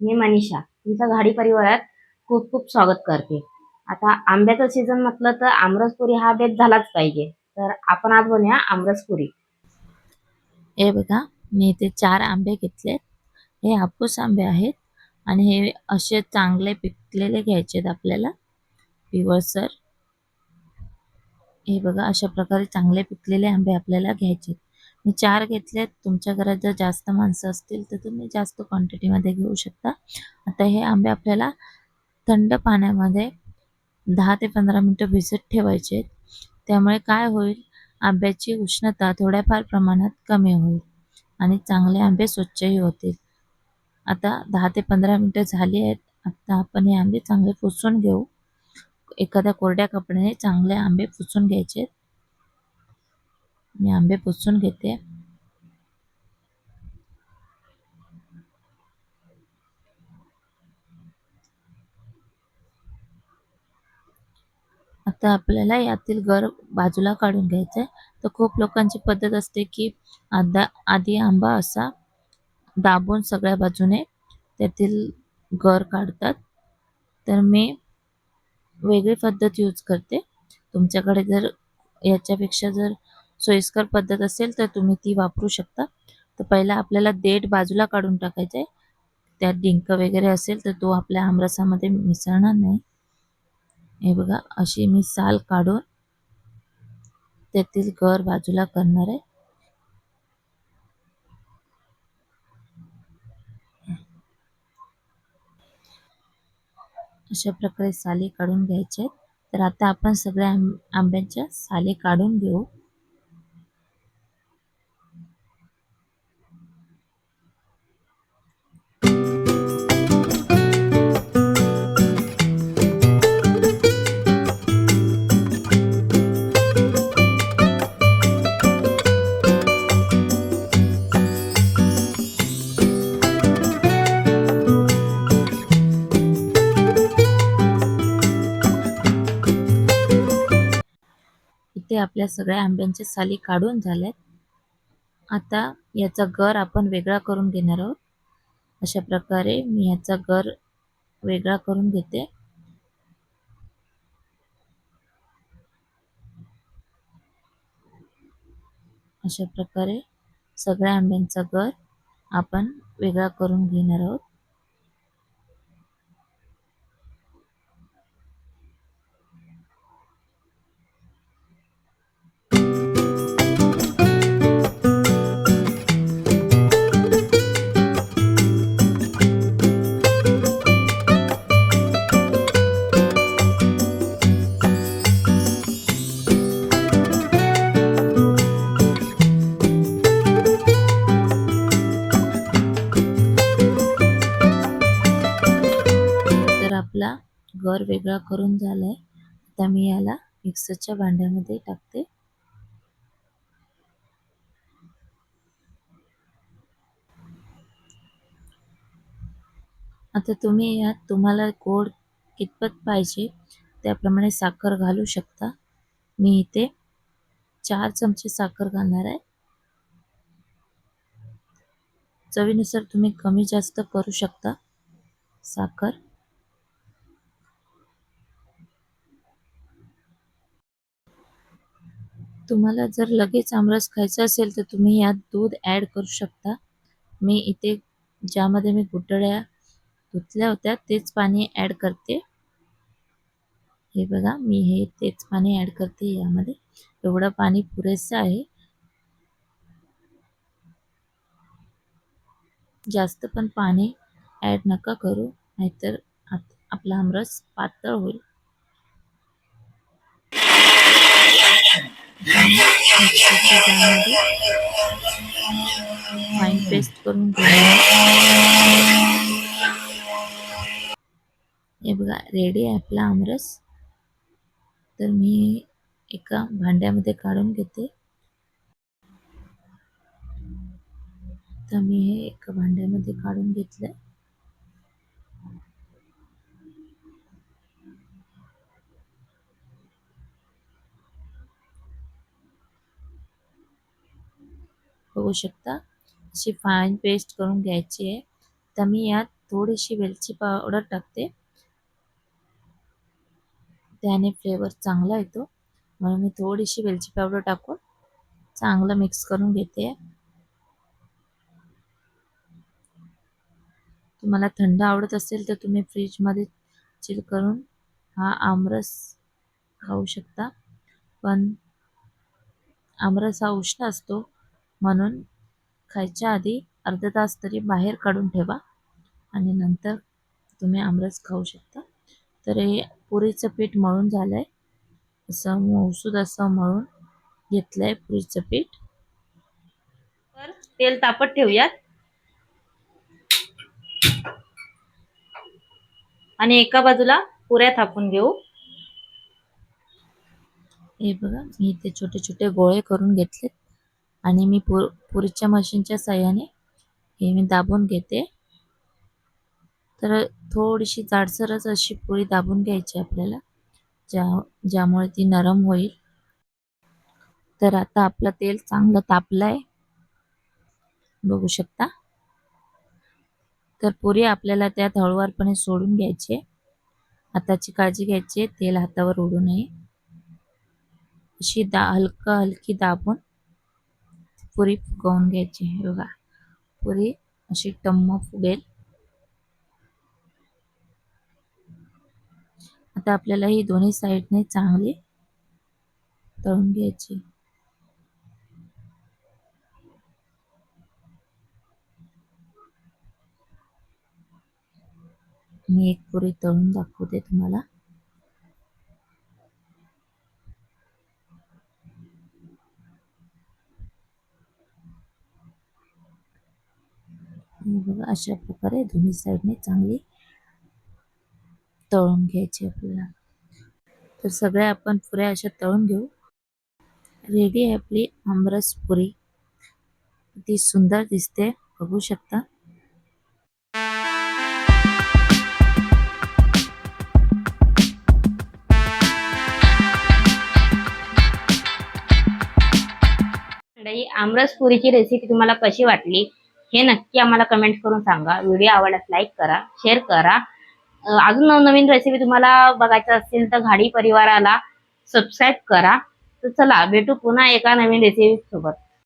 मी मनीषा तुमचं घाडी परिवारात खूप खूप स्वागत करते. आता आंब्याचा सीझन म्हटलं तर आमरसपुरी हा बेत झालाच पाहिजे. तर आपण आज बनवूया आमरसपुरी. हे बघा मी इथे चार आंबे घेतले. हे हापूस आंबे आहेत आणि हे असे चांगले पिकलेले घ्यायचे आहेत आपल्याला. पिवळसर हे बघा अशा प्रकारे चांगले पिकलेले आंबे आपल्याला घ्यायचे आहेत. मी चार घेतलेत. तुमच्या घरात जर जास्त माणसं असतील तर तुम्ही जास्त क्वांटिटीमध्ये घेऊ शकता. आता हे आंबे आपल्याला थंड पाण्यामध्ये दहा ते पंधरा मिनटं भिजत ठेवायचे आहेत. त्यामुळे काय होईल? आंब्याची उष्णता थोड्याफार प्रमाणात कमी होईल आणि चांगले आंबे स्वच्छही होतील. आता दहा ते पंधरा मिनटं झाली आहेत. आता आपण हे आंबे चांगले पुसून घेऊ. एखाद्या कोरड्या कपड्याने चांगले आंबे पुसून घ्यायचे मी आंबे पुसून घेते. आता आपल्याला यातील गर बाजूला काढून घ्यायचं आहे तर खूप लोकांची पद्धत असते की आदा आधी आंबा असा दाबून सगळ्या बाजूने त्यातील गर काढतात. तर मी वेगळी पद्धत यूज करते. तुमच्याकडे जर याच्यापेक्षा जर सोयीस्कर पद्धत असेल तर तुम्ही ती वापरू शकता. तर पहिला आपल्याला देठ बाजूला काढून टाकायचं आहे त्यात डिंक वगैरे असेल तर तो आपल्या आमरसामध्ये मिसळणार नाही. हे बघा अशी मी साल काढून त्यातील गर बाजूला करणार आहे. अशा प्रकारे साली काढून घ्यायचे आहेत. तर आता आपण सगळ्या आंब आंब्यांच्या साली काढून घेऊ. इथे आपल्या सगळ्या आंब्यांच्या साली काढून झाल्यात आता याचा गर आपण वेगळा करून घेणार आहोत. अशा प्रकारे मी याचा गर वेगळा करून घेते. अशा प्रकारे सगळ्या आंब्यांचा गर आपण वेगळा करून घेणार आहोत. गर वेगळा करून झालाय. आता मी याला मिक्सरच्या भांड्यामध्ये टाकते. आता तुम्ही यात तुम्हाला गोड कितपत पाहिजे त्याप्रमाणे साखर घालू शकता. मी इथे चार चमचे साखर घालणार आहे. चवीनुसार तुम्ही कमी जास्त करू शकता साखर. तुम्हाला जर लगेच आमरस खायचा असेल तर तुम्ही यात दूध ॲड करू शकता. मी इथे ज्यामध्ये मी गुटळ्या धुतल्या होत्या तेच पाणी ॲड करते. हे बघा मी हे तेच पाणी ॲड करते यामध्ये. एवढं पाणी पुरेसं आहे. जास्त पण पाणी ॲड नका करू नाहीतर आपला आमरस पातळ होईल. फाईन पेस्ट करून हे बघा रेडी आहे आपला आमरस. तर मी एका भांड्यामध्ये काढून घेते. तर मी हे एका भांड्यामध्ये काढून घेतलं बघू शकता. अशी फाईन पेस्ट करून घ्यायची आहे. तर मी यात थोडीशी वेलची पावडर टाकते. त्याने फ्लेवर चांगला येतो. म्हणून मी थोडीशी वेलची पावडर टाकून चांगलं मिक्स करून घेते. तुम्हाला थंड आवडत असेल तर तुम्ही फ्रीजमध्ये चिल करून हा आमरस खाऊ शकता. पण आमरस हा उष्ण असतो. म्हणून खायच्या आधी अर्धा तास तरी बाहेर काढून ठेवा आणि नंतर तुम्ही आमरस खाऊ शकता. तर हे पुरीचं पीठ मळून झालंय. असं मऊसूद असं मळून घेतलंय पुरीचं पीठ. तर तेल तापत ठेवूयात. आणि एका बाजूला पुऱ्या थापून घेऊ. हे बघा मी इथे छोटे छोटे गोळे करून घेतलेत. आणि मी पुर पुरीच्या मशीनच्या साह्याने हे मी दाबून घेते. तर थोडीशी जाडसरच अशी पुरी दाबून घ्यायची आपल्याला ज्या ज्यामुळे ती नरम होईल. तर आता आपलं तेल चांगलं तापलंय. बघू शकता. तर पुरी आपल्याला त्यात हळूवारपणे सोडून घ्यायची हाताची काळजी घ्यायची तेल हातावर उडू नये. अशी दा हलकं हलकी दाबून पुरी फुगवून घ्यायची हे बघा. पुरी अशी टम्म फुगेल. आता आपल्याला ही दोन्ही साईडने चांगली तळून घ्यायची. मी एक पुरी तळून दाखवते तुम्हाला. आणि बघा अशा प्रकारे दोन्ही साईडने चांगली तळून घ्यायची आपल्याला. तर सगळ्या आपण पुऱ्या अशा तळून घेऊ. रेडी आहे आपली आमरस पुरी. ती सुंदर दिसते बघू शकता. आमरस पुरीची रेसिपी तुम्हाला कशी वाटली? हे नक्की आम्हाला कमेंट करून सांगा. व्हिडिओ आवडल्यास लाईक करा शेअर करा. अजून नवनवीन रेसिपी तुम्हाला बघायचं असतील तर घाडी परिवाराला सबस्क्राईब करा. तर चला भेटू पुन्हा एका नवीन रेसिपी सोबत.